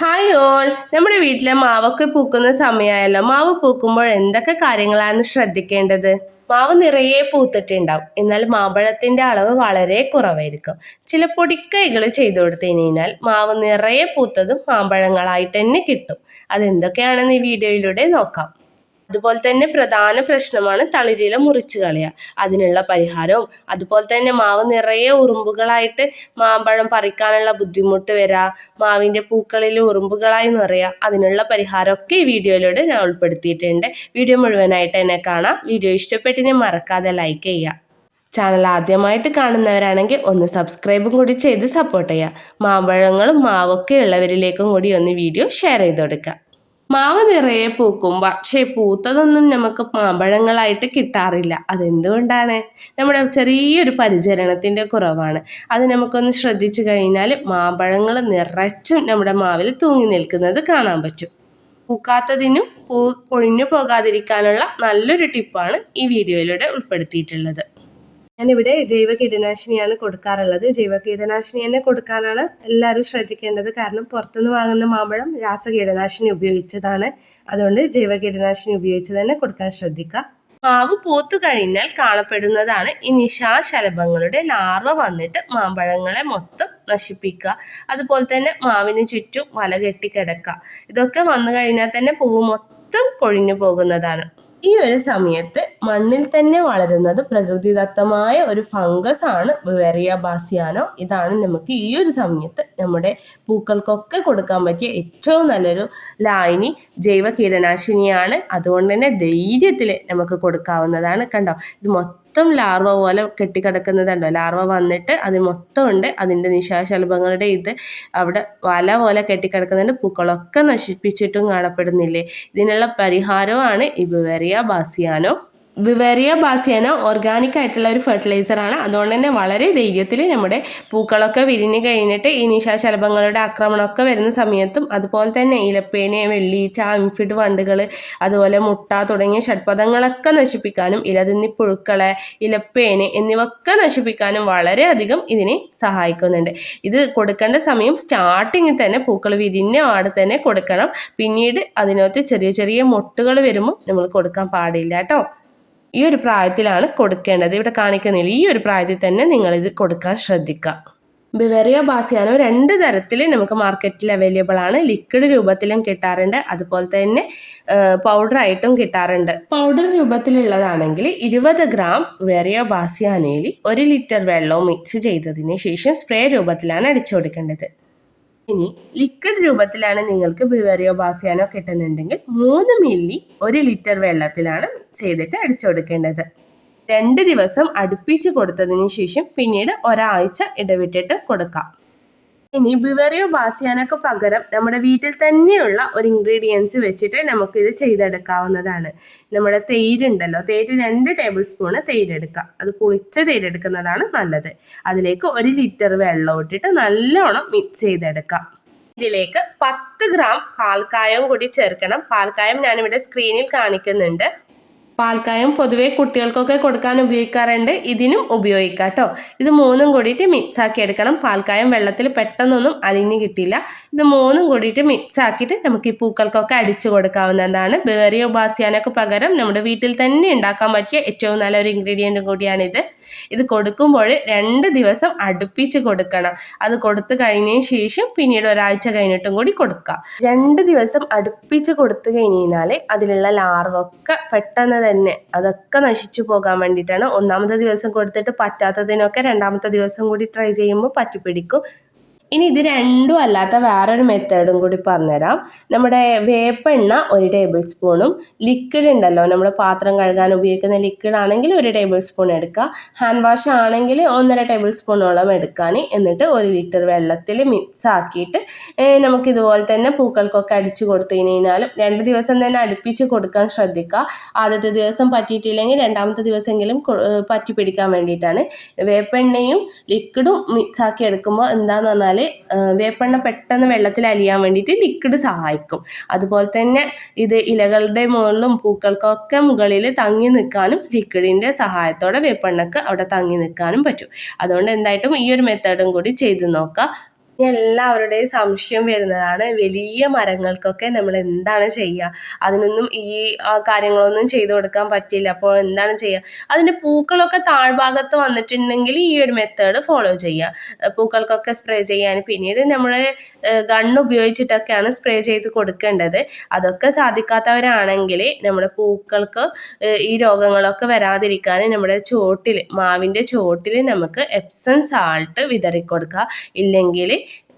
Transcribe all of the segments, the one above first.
Hi all നമ്മുടെ വീട്ടിലെ മാവൊക്കെ പൂക്കുന്ന സമയമായല്ലോ മാവ് പൂക്കുമ്പോൾ എന്തൊക്കെ കാര്യങ്ങളാണ് ശ്രദ്ധിക്കേണ്ടത്? മാവ് നിറയെ പൂത്തിട്ടുണ്ടാവും. എന്നാൽ മാമ്പഴത്തിന്റെ അളവ് വളരെ കുറവായിരിക്കും. ചില പൊടിക്കൈകൾ ചെയ്തു കൊടുത്തു കഴിഞ്ഞാൽ മാവ് നിറയെ പൂത്തതും മാമ്പഴങ്ങളായിട്ട് തന്നെ കിട്ടും. അതെന്തൊക്കെയാണെന്ന് ഈ വീഡിയോയിലൂടെ നോക്കാം. അതുപോലെ തന്നെ പ്രധാന പ്രശ്നമാണ് തളിരില മുറിച്ച് കളയുക. അതിനുള്ള പരിഹാരവും അതുപോലെ തന്നെ മാവ് നിറയെ ഉറുമ്പുകളായിട്ട് മാമ്പഴം പറിക്കാനുള്ള ബുദ്ധിമുട്ട് വരിക മാവിന്റെ പൂക്കളിൽ ഉറുമ്പുകളായി നിറയുക അതിനുള്ള പരിഹാരമൊക്കെ ഈ വീഡിയോയിലൂടെ ഞാൻ ഉൾപ്പെടുത്തിയിട്ടുണ്ട്. വീഡിയോ മുഴുവനായിട്ട് എന്നെ കാണാം. വീഡിയോ ഇഷ്ടപ്പെട്ടിനെ മറക്കാതെ ലൈക്ക് ചെയ്യുക. ചാനൽ ആദ്യമായിട്ട് കാണുന്നവരാണെങ്കിൽ ഒന്ന് സബ്സ്ക്രൈബും കൂടി ചെയ്ത് സപ്പോർട്ട് ചെയ്യുക. മാമ്പഴങ്ങളും മാവൊക്കെ ഉള്ളവരിലേക്കും കൂടി ഒന്ന് വീഡിയോ ഷെയർ ചെയ്ത് കൊടുക്കുക. മാവ് നിറയെ പൂക്കും പക്ഷേ പൂത്തതൊന്നും നമുക്ക് മാമ്പഴങ്ങളായിട്ട് കിട്ടാറില്ല. അതെന്തുകൊണ്ടാണ്? നമ്മുടെ ചെറിയൊരു പരിചരണത്തിന്റെ കുറവാണ്. അത് നമുക്കൊന്ന് ശ്രദ്ധിച്ചു കഴിഞ്ഞാൽ മാമ്പഴങ്ങൾ നിറച്ചും നമ്മുടെ മാവിൽ തൂങ്ങി നിൽക്കുന്നത് കാണാൻ പറ്റും. പൂക്കാത്തതിനും പൂ കൊഴിഞ്ഞു പോകാതിരിക്കാനുള്ള നല്ലൊരു ടിപ്പാണ് ഈ വീഡിയോയിലൂടെ ഉൾപ്പെടുത്തിയിട്ടുള്ളത്. ഞാനിവിടെ ജൈവ കീടനാശിനിയാണ് കൊടുക്കാറുള്ളത്. ജൈവ കീടനാശിനി തന്നെ കൊടുക്കാനാണ് എല്ലാവരും ശ്രദ്ധിക്കേണ്ടത്. കാരണം പുറത്തുനിന്ന് വാങ്ങുന്ന മാമ്പഴം രാസ കീടനാശിനി ഉപയോഗിച്ചതാണ്. അതുകൊണ്ട് ജൈവ കീടനാശിനി ഉപയോഗിച്ച് തന്നെ കൊടുക്കാൻ ശ്രദ്ധിക്കുക. മാവ് പൂത്തു കഴിഞ്ഞാൽ കാണപ്പെടുന്നതാണ്. ഈ നിശാശലഭങ്ങളുടെ ലാർവ വന്നിട്ട് മാമ്പഴങ്ങളെ മൊത്തം നശിപ്പിക്കുക. അതുപോലെ തന്നെ മാവിന് ചുറ്റും വല കെട്ടി കിടക്കുക. ഇതൊക്കെ വന്നു കഴിഞ്ഞാൽ തന്നെ പൂവ് മൊത്തം കൊഴിഞ്ഞു പോകുന്നതാണ്. ഈ ഒരു സമയത്ത് മണ്ണിൽ തന്നെ വളരുന്നത് പ്രകൃതിദത്തമായ ഒരു ഫംഗസ് ആണ് വെറിയ ബാസിയാനോ. ഇതാണ് നമുക്ക് ഈ ഒരു സമയത്ത് നമ്മുടെ പൂക്കൾക്കൊക്കെ കൊടുക്കാൻ പറ്റിയ ഏറ്റവും നല്ലൊരു ലായനി ജൈവ കീടനാശിനിയാണ്. അതുകൊണ്ട് തന്നെ ധൈര്യത്തിൽ നമുക്ക് കൊടുക്കാവുന്നതാണ്. കണ്ടോ? ഇത് മൊത്തം മൊത്തം ലാർവ പോലെ കെട്ടിക്കിടക്കുന്നതുണ്ടോ? ലാർവ വന്നിട്ട് അത് മൊത്തം ഉണ്ട് അതിന്റെ നിശാശലഭങ്ങളുടെ ഇത് അവിടെ വല പോലെ കെട്ടിക്കിടക്കുന്നതിന്റെ പൂക്കളൊക്കെ നശിപ്പിച്ചിട്ടും കാണപ്പെടുന്നില്ലേ? ഇതിനുള്ള പരിഹാരമാണ് ഇബുവേറിയ ബാസിയാനോ. വിവേറിയ ബാസിയാന ഓർഗാനിക് ആയിട്ടുള്ള ഒരു ഫെർട്ടിലൈസർ ആണ്. അതുകൊണ്ട് തന്നെ വളരെ ധൈര്യത്തിൽ നമ്മുടെ പൂക്കളൊക്കെ വിരിഞ്ഞു കഴിഞ്ഞിട്ട് ഈ നിശാശലഭങ്ങളുടെ ആക്രമണമൊക്കെ വരുന്ന സമയത്തും അതുപോലെ തന്നെ ഇലപ്പേന വെള്ളീച്ച ഇൻഫിഡ് വണ്ടുകൾ അതുപോലെ മുട്ട തുടങ്ങിയ ഷഡ്പദങ്ങളൊക്കെ നശിപ്പിക്കാനും ഇലതിന്നി പുഴുക്കളെ ഇലപ്പേന എന്നിവയൊക്കെ നശിപ്പിക്കാനും വളരെയധികം ഇതിനെ സഹായിക്കുന്നുണ്ട്. ഇത് കൊടുക്കേണ്ട സമയം സ്റ്റാർട്ടിങ്ങിൽ തന്നെ പൂക്കൾ വിരിഞ്ഞ ആടെ തന്നെ കൊടുക്കണം. പിന്നീട് അതിനകത്ത് ചെറിയ ചെറിയ മുട്ടുകൾ വരുമ്പോൾ നമ്മൾ കൊടുക്കാൻ പാടില്ല കേട്ടോ. ഈ ഒരു പ്രായത്തിലാണ് കൊടുക്കേണ്ടത്. ഇവിടെ കാണിക്കുന്നില്ല. ഈ ഒരു പ്രായത്തിൽ തന്നെ നിങ്ങൾ ഇത് കൊടുക്കാൻ ശ്രദ്ധിക്കുക. ബിവറിയ ബാസിയാനോ രണ്ട് തരത്തിൽ നമുക്ക് മാർക്കറ്റിൽ അവൈലബിൾ ആണ്. ലിക്വിഡ് രൂപത്തിലും കിട്ടാറുണ്ട്. അതുപോലെ തന്നെ പൗഡർ ആയിട്ടും കിട്ടാറുണ്ട്. പൗഡർ രൂപത്തിലുള്ളതാണെങ്കിൽ ഇരുപത് ഗ്രാം വെറിയ ബാസിയാനോയിൽ ഒരു ലിറ്റർ വെള്ളവും മിക്സ് ചെയ്തതിന് ശേഷം സ്പ്രേ രൂപത്തിലാണ് അടിച്ചു കൊടുക്കേണ്ടത് ഇനി ലിക്വിഡ് രൂപത്തിലാണ് നിങ്ങൾക്ക് ബിവറിയോ ബാസിയാനോ കിട്ടുന്നുണ്ടെങ്കിൽ മൂന്ന് മില്ലി ഒരു ലിറ്റർ വെള്ളത്തിലാണ് മിക്സ് ചെയ്തിട്ട് അടിച്ചു കൊടുക്കേണ്ടത്. രണ്ട് ദിവസം അടുപ്പിച്ച് കൊടുത്തതിന് ശേഷം പിന്നീട് ഒരാഴ്ച ഇടവിട്ടിട്ട് കൊടുക്കാം. ഇനി ബിവറിയോ ബാസിയാനൊക്കെ പകരം നമ്മുടെ വീട്ടിൽ തന്നെയുള്ള ഒരു ഇൻഗ്രീഡിയൻസ് വെച്ചിട്ട് നമുക്കിത് ചെയ്തെടുക്കാവുന്നതാണ്. നമ്മുടെ തേരുണ്ടല്ലോ തേര് രണ്ട് ടേബിൾ സ്പൂണ് തേരെടുക്കുക. അത് പുളിച്ച തേരെടുക്കുന്നതാണ് നല്ലത്. അതിലേക്ക് ഒരു ലിറ്റർ വെള്ളം ഇട്ടിട്ട് നല്ലോണം മിക്സ് ചെയ്തെടുക്കാം ഇതിലേക്ക് പത്ത് ഗ്രാം പാൽക്കായം കൂടി ചേർക്കണം. പാൽക്കായം ഞാനിവിടെ സ്ക്രീനിൽ കാണിക്കുന്നുണ്ട്. പാൽക്കായം പൊതുവെ കുട്ടികൾക്കൊക്കെ കൊടുക്കാൻ ഉപയോഗിക്കാറുണ്ട്. ഇതിനും ഉപയോഗിക്കാം കേട്ടോ ഇത് മൂന്നും കൂടിയിട്ട് മിക്സ് ആക്കി എടുക്കണം. പാൽക്കായം വെള്ളത്തിൽ പെട്ടെന്നൊന്നും അലിഞ്ഞു കിട്ടില്ല ഇത് മൂന്നും കൂടിയിട്ട് മിക്സ് ആക്കിയിട്ട് നമുക്ക് ഈ പൂക്കൾക്കൊക്കെ അടിച്ചു കൊടുക്കാവുന്നതാണ്. ബേറിയോ ബാസിയാനൊക്കെ പകരം നമ്മുടെ വീട്ടിൽ തന്നെ ഉണ്ടാക്കാൻ പറ്റിയ ഏറ്റവും നല്ലൊരു ഇൻഗ്രീഡിയന്റും കൂടിയാണിത്. ഇത് കൊടുക്കുമ്പോൾ രണ്ട് ദിവസം അടുപ്പിച്ച് കൊടുക്കണം. അത് കൊടുത്തു കഴിഞ്ഞതിന് ശേഷം പിന്നീട് ഒരാഴ്ച കഴിഞ്ഞിട്ടും കൂടി കൊടുക്കുക രണ്ട് ദിവസം അടുപ്പിച്ച് കൊടുത്തു കഴിഞ്ഞാൽ അതിലുള്ള ലാർവൊക്കെ പെട്ടെന്ന് തന്നെ. അതൊക്കെ നശിച്ചു പോകാൻ വേണ്ടിയിട്ടാണ്. ഒന്നാമത്തെ ദിവസം കൊടുത്തിട്ട് പറ്റാത്തതിനൊക്കെ രണ്ടാമത്തെ ദിവസം കൂടി ട്രൈ ചെയ്യുമ്പോൾ പറ്റിപ്പിടിക്കും. ഇനി ഇത് രണ്ടും അല്ലാത്ത വേറൊരു മെത്തേഡും കൂടി പറഞ്ഞുതരാം. നമ്മുടെ വേപ്പെണ്ണ ഒരു ടേബിൾ സ്പൂണും ലിക്വിഡ് ഉണ്ടല്ലോ നമ്മുടെ പാത്രം കഴുകാൻ ഉപയോഗിക്കുന്ന ലിക്വിഡ് ആണെങ്കിൽ ഒരു ടേബിൾ സ്പൂൺ എടുക്കുക. ഹാൻഡ് വാഷ് ആണെങ്കിൽ ഒന്നര ടേബിൾ സ്പൂണോളം എടുക്കാൻ എന്നിട്ട് ഒരു ലിറ്റർ വെള്ളത്തിൽ മിക്സ് ആക്കിയിട്ട് നമുക്ക് ഇതുപോലെ തന്നെ പൂക്കൾക്കൊക്കെ അടിച്ചു കൊടുത്തു കഴിഞ്ഞാലും രണ്ട് ദിവസം തന്നെ അടുപ്പിച്ച് കൊടുക്കാൻ ശ്രദ്ധിക്കുക. ആദ്യത്തെ ദിവസം പറ്റിയിട്ടില്ലെങ്കിൽ രണ്ടാമത്തെ ദിവസമെങ്കിലും പറ്റി പിടിക്കാൻ വേണ്ടിയിട്ടാണ്. വേപ്പെണ്ണയും ലിക്വിഡും മിക്സ് ആക്കി എടുക്കുമ്പോൾ എന്താണെന്ന് പറഞ്ഞാൽ വേപ്പെണ്ണ പെട്ടെന്ന് വെള്ളത്തിൽ അലിയാൻ വേണ്ടിയിട്ട് ലിക്വിഡ് സഹായിക്കും. അതുപോലെ തന്നെ ഇത് ഇലകളുടെ മുകളിലും പൂക്കൾക്കൊക്കെ മുകളിൽ തങ്ങി നിൽക്കാനും ലിക്വിഡിന്റെ സഹായത്തോടെ വേപ്പെണ്ണക്ക് അവിടെ തങ്ങി നിൽക്കാനും പറ്റും. അതുകൊണ്ട് എന്തായിട്ടും ഈ ഒരു മെത്തേഡും കൂടി ചെയ്ത് നോക്കുക എല്ലാവരുടെയും സംശയം വരുന്നതാണ് വലിയ മരങ്ങൾക്കൊക്കെ നമ്മൾ എന്താണ് ചെയ്യുക? അതിനൊന്നും ഈ കാര്യങ്ങളൊന്നും ചെയ്തു കൊടുക്കാൻ പറ്റില്ല അപ്പോൾ എന്താണ് ചെയ്യുക? അതിന്റെ പൂക്കളൊക്കെ താഴ്ഭാഗത്ത് വന്നിട്ടുണ്ടെങ്കിൽ ഈ ഒരു മെത്തേഡ് ഫോളോ ചെയ്യുക. പൂക്കൾക്കൊക്കെ സ്പ്രേ ചെയ്യാൻ പിന്നീട് നമ്മൾ ഗണ്ണ് ഉപയോഗിച്ചിട്ടൊക്കെയാണ് സ്പ്രേ ചെയ്ത് കൊടുക്കേണ്ടത്. അതൊക്കെ സാധിക്കാത്തവരാണെങ്കിൽ നമ്മുടെ പൂക്കൾക്ക് ഈ രോഗങ്ങളൊക്കെ വരാതിരിക്കാൻ നമ്മുടെ ചോട്ടിൽ മാവിന്റെ ചോട്ടിൽ നമുക്ക് എപ്സം സാൾട്ട് വിതറിക്കൊടുക്കുക. ഇല്ലെങ്കിൽ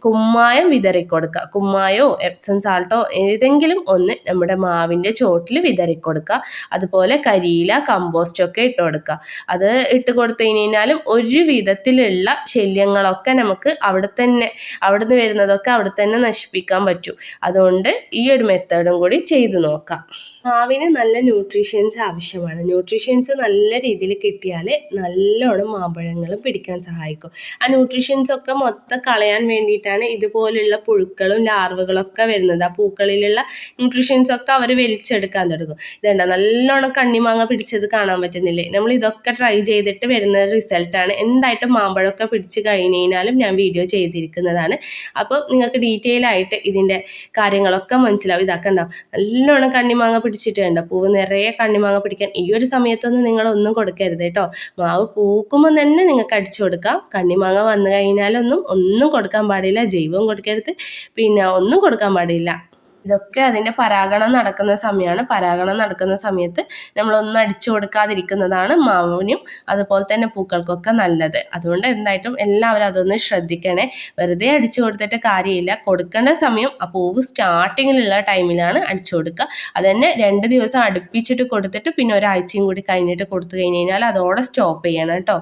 കുമ്മായം വിതറിക്കൊടുക്കുക കുമ്മായോ എപ്സം സാൾട്ടോ ഏതെങ്കിലും ഒന്ന് നമ്മുടെ മാവിന്റെ ചോട്ടിൽ വിതറിക്കൊടുക്കുക അതുപോലെ കരിയില കമ്പോസ്റ്റ് ഒക്കെ ഇട്ട് കൊടുക്കുക അത് ഇട്ട് കൊടുത്തു കഴിഞ്ഞാലും ഒരു വിധത്തിലുള്ള ശല്യങ്ങളൊക്കെ നമുക്ക് അവിടെ തന്നെ അവിടെ നിന്ന് വരുന്നതൊക്കെ അവിടെ തന്നെ നശിപ്പിക്കാൻ പറ്റും. അതുകൊണ്ട് ഈ ഒരു മെത്തേഡും കൂടി ചെയ്തു നോക്കാം. മാവിന് നല്ല ന്യൂട്രീഷ്യൻസ് ആവശ്യമാണ്. ന്യൂട്രീഷ്യൻസ് നല്ല രീതിയിൽ കിട്ടിയാൽ നല്ലോണം മാമ്പഴങ്ങൾ പിടിക്കാൻ സഹായിക്കും. ആ ന്യൂട്രീഷ്യൻസ് ഒക്കെ മൊത്തം കളയാൻ വേണ്ടിയിട്ടാണ് ഇതുപോലുള്ള പുഴുക്കളും ലാർവകളൊക്കെ വരുന്നത്. ആ പൂക്കളിലുള്ള ന്യൂട്രീഷ്യൻസ് ഒക്കെ അവർ വലിച്ചെടുക്കാൻ തുടങ്ങും. ഇതുണ്ട? നല്ലോണം കണ്ണിമാങ്ങ പിടിച്ചത് കാണാൻ പറ്റുന്നില്ലേ? നമ്മൾ ഇതൊക്കെ ട്രൈ ചെയ്തിട്ട് വരുന്ന റിസൾട്ടാണ് എന്തായിട്ടും മാമ്പഴമൊക്കെ പിടിച്ച് കഴിഞ്ഞ് കഴിഞ്ഞാലും ഞാൻ വീഡിയോ ചെയ്തിരിക്കുന്നതാണ്. അപ്പോൾ നിങ്ങൾക്ക് ഡീറ്റെയിൽ ആയിട്ട് ഇതിന്റെ കാര്യങ്ങളൊക്കെ മനസ്സിലാവും. ഇതൊക്കെ ഉണ്ടാവും നല്ലോണം കണ്ണിമാങ്ങ പിടിച്ചിട്ട് ഉണ്ട് പൂവ് നിറയെ കണ്ണിമാങ്ങ പിടിക്കാൻ ഈ ഒരു സമയത്തൊന്നും നിങ്ങൾ ഒന്നും കൊടുക്കരുത് കേട്ടോ. മാവ് പൂക്കുമ്പോൾ തന്നെ നിങ്ങൾക്ക് അടിച്ചു കൊടുക്കാം. കണ്ണിമാങ്ങ വന്നു കഴിഞ്ഞാലൊന്നും ഒന്നും കൊടുക്കാൻ പാടില്ല. ജൈവവും കൊടുക്കരുത്. പിന്നെ ഒന്നും കൊടുക്കാൻ പാടില്ല. ഇതൊക്കെ അതിന്റെ പരാഗണം നടക്കുന്ന സമയമാണ്. പരാഗണം നടക്കുന്ന സമയത്ത് നമ്മൾ നമ്മളൊന്നും അടിച്ചു കൊടുക്കാതിരിക്കുന്നതാണ് മാവിനും അതുപോലെ തന്നെ പൂക്കൾക്കൊക്കെ നല്ലത്. അതുകൊണ്ട് എന്തായിട്ടും എല്ലാവരും അതൊന്ന് ശ്രദ്ധിക്കണേ. വെറുതെ അടിച്ചു കൊടുത്തിട്ട് കാര്യമില്ല. കൊടുക്കേണ്ട സമയം ആ പൂവ് സ്റ്റാർട്ടിങ്ങിലുള്ള ടൈമിലാണ് അടിച്ചു കൊടുക്കുക. അത് തന്നെ രണ്ട് ദിവസം അടുപ്പിച്ചിട്ട് കൊടുത്തിട്ട് പിന്നെ ഒരാഴ്ചയും കൂടി കഴിഞ്ഞിട്ട് കൊടുത്തു കഴിഞ്ഞ് കഴിഞ്ഞാൽ അതോടെ സ്റ്റോപ്പ് ചെയ്യണം കേട്ടോ.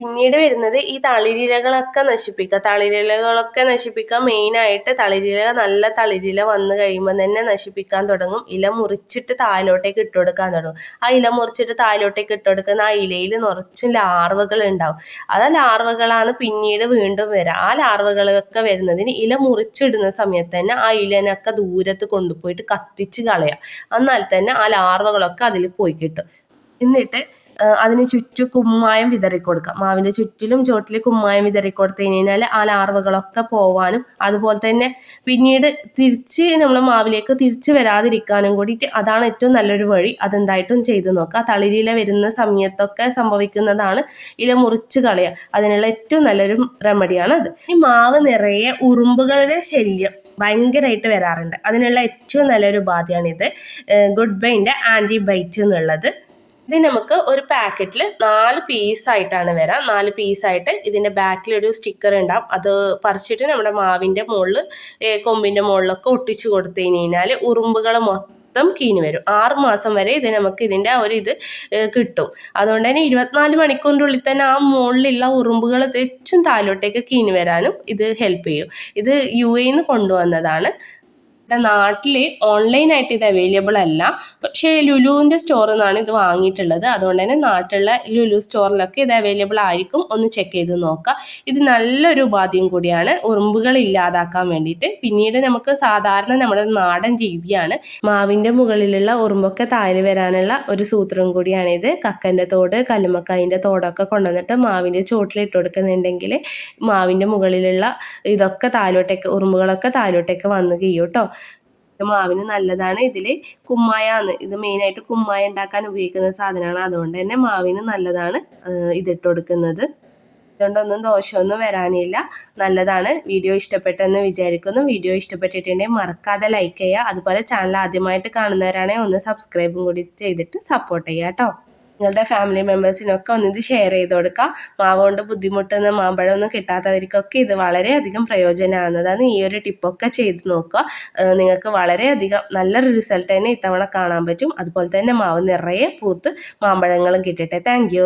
പിന്നീട് വരുന്നത് ഈ തളിരിലകളൊക്കെ നശിപ്പിക്കുക. തളിരിലകളൊക്കെ നശിപ്പിക്കാൻ മെയിനായിട്ട് തളിരില നല്ല തളിരില വന്നു കഴിയുമ്പോൾ തന്നെ നശിപ്പിക്കാൻ തുടങ്ങും. ഇല മുറിച്ചിട്ട് താഴോട്ടേക്ക് ഇട്ട് കൊടുക്കാൻ തുടങ്ങും. ആ ഇല മുറിച്ചിട്ട് താഴോട്ടേക്ക് ഇട്ട് കൊടുക്കുന്ന ആ ഇലയിൽ നിറച്ച് ലാർവകൾ ഉണ്ടാവും. അത് ലാർവകളാണ് പിന്നീട് വീണ്ടും വരിക ആ ലാർവകളൊക്കെ വരുന്നതിന് ഇല മുറിച്ചിടുന്ന സമയത്ത് തന്നെ ആ ഇലനൊക്കെ ദൂരത്ത് കൊണ്ടുപോയിട്ട് കത്തിച്ച് കളയുക എന്നാൽ തന്നെ ആ ലാർവകളൊക്കെ അതിൽ പോയി കിട്ടും. എന്നിട്ട് അതിന് ചുറ്റും കുമ്മായം വിതറി കൊടുക്കുക മാവിന്റെ ചുറ്റിലും ചോട്ടിൽ കുമ്മായം വിതറി കൊടുത്തു കഴിഞ്ഞാൽ ആ ലാർവകളൊക്കെ പോവാനും അതുപോലെ തന്നെ പിന്നീട് തിരിച്ച് നമ്മൾ മാവിലേക്ക് തിരിച്ച് വരാതിരിക്കാനും കൂടിയിട്ട് അതാണ് ഏറ്റവും നല്ലൊരു വഴി. അതെന്തായിട്ടും ചെയ്തു നോക്കുക. തളിരില വരുന്ന സമയത്തൊക്കെ സംഭവിക്കുന്നതാണ് ഇല മുറിച്ച് കളയുക. അതിനുള്ള ഏറ്റവും നല്ലൊരു റെമഡിയാണ് അത്. ഈ മാവ് നിറയെ ഉറുമ്പുകളുടെ ശല്യം ഭയങ്കരമായിട്ട് വരാറുണ്ട്. അതിനുള്ള ഏറ്റവും നല്ലൊരു ഉപാധിയാണിത്. ഗുഡ് ബൈന്റെ ആന്റിബൈറ്റ് എന്നുള്ളത്. ഇത് നമുക്ക് ഒരു പാക്കറ്റിൽ നാല് പീസ് ആയിട്ടാണ് വരാം. നാല് പീസ് ആയിട്ട് ഇതിന്റെ ബാക്കിൽ ഒരു സ്റ്റിക്കർ ഉണ്ടാവും. അത് പറിച്ചിട്ട് നമ്മുടെ മാവിന്റെ മുകളിൽ കൊമ്പിന്റെ മുകളിലൊക്കെ ഒട്ടിച്ചു കൊടുത്തു കഴിഞ്ഞ് കഴിഞ്ഞാൽ ഉറുമ്പുകൾ മൊത്തം കീഞ്ഞു വരും. ആറ് മാസം വരെ ഇത് നമുക്ക് ഇതിന്റെ ആ ഒരു ഇത് കിട്ടും. അതുകൊണ്ട് തന്നെ ഇരുപത്തിനാല് മണിക്കൂറിനുള്ളിൽ തന്നെ ആ മുകളിലുള്ള ഉറുമ്പുകൾ തെച്ചും താലോട്ടേക്ക് കീഞ്ഞു വരാനും ഇത് ഹെൽപ്പ് ചെയ്യും. ഇത് യു എയിൽ നിന്ന് കൊണ്ടുവന്നതാണ്. നാട്ടിൽ ഓൺലൈനായിട്ട് ഇത് അവൈലബിൾ അല്ല. പക്ഷേ ലുലുവിന്റെ സ്റ്റോറിൽ നിന്നാണ് ഇത് വാങ്ങിയിട്ടുള്ളത്. അതുകൊണ്ട് തന്നെ നാട്ടിലുള്ള ലുലു സ്റ്റോറിലൊക്കെ ഇത് അവൈലബിൾ ആയിരിക്കും. ഒന്ന് ചെക്ക് ചെയ്ത് നോക്കുക ഇത് നല്ലൊരു ഉപാധിയും കൂടിയാണ്. ഉറുമ്പുകൾ ഇല്ലാതാക്കാൻ വേണ്ടിയിട്ട്. പിന്നീട് നമുക്ക് സാധാരണ നമ്മുടെ നാടൻ രീതിയാണ്. മാവിന്റെ മുകളിലുള്ള ഉറുമ്പൊക്കെ താഴെ വരാനുള്ള ഒരു സൂത്രം കൂടിയാണിത് കക്കന്റെ തോട് കല്ലുമക്കായിന്റെ തോടൊക്കെ കൊണ്ടുവന്നിട്ട് മാവിന്റെ ചോട്ടിലിട്ട് കൊടുക്കുന്നുണ്ടെങ്കിൽ മാവിന്റെ മുകളിലുള്ള ഇതൊക്കെ താഴോട്ടേക്ക് ഉറുമ്പുകളൊക്കെ താഴോട്ടേക്ക് വന്നു കഴിയും കേട്ടോ ഇത് മാവിന് നല്ലതാണ്. ഇതിൽ കുമ്മായാണ്. ഇത് മെയിനായിട്ട് കുമ്മായ ഉണ്ടാക്കാൻ ഉപയോഗിക്കുന്ന സാധനമാണ്. അതുകൊണ്ട് തന്നെ മാവിന് നല്ലതാണ് ഇതിട്ട് കൊടുക്കുന്നത് അതുകൊണ്ടൊന്നും ദോഷമൊന്നും വരാനില്ല. നല്ലതാണ്. വീഡിയോ ഇഷ്ടപ്പെട്ടെന്ന് വിചാരിക്കുന്നു. വീഡിയോ ഇഷ്ടപ്പെട്ടിട്ടുണ്ടെങ്കിൽ മറക്കാതെ ലൈക്ക് ചെയ്യുക. അതുപോലെ ചാനൽ ആദ്യമായിട്ട് കാണുന്നവരാണെങ്കിൽ ഒന്ന് സബ്സ്ക്രൈബും കൂടി ചെയ്തിട്ട് സപ്പോർട്ട് ചെയ്യുക കേട്ടോ നിങ്ങളുടെ ഫാമിലി മെമ്പേഴ്സിനൊക്കെ ഒന്നിത് ഷെയർ ചെയ്ത് കൊടുക്കുക മാവ് കൊണ്ട് ബുദ്ധിമുട്ടുന്ന മാമ്പഴമൊന്നും കിട്ടാത്തവർക്കൊക്കെ ഇത് വളരെയധികം പ്രയോജനമാകുന്നതാണ് ഈ ഒരു ടിപ്പൊക്കെ ചെയ്ത് നോക്കുക. നിങ്ങൾക്ക് വളരെയധികം നല്ലൊരു റിസൾട്ട് തന്നെ ഇത്തവണ കാണാൻ പറ്റും. അതുപോലെ തന്നെ മാവ് നിറയെ പൂത്ത് മാമ്പഴങ്ങളും കിട്ടട്ടെ. താങ്ക്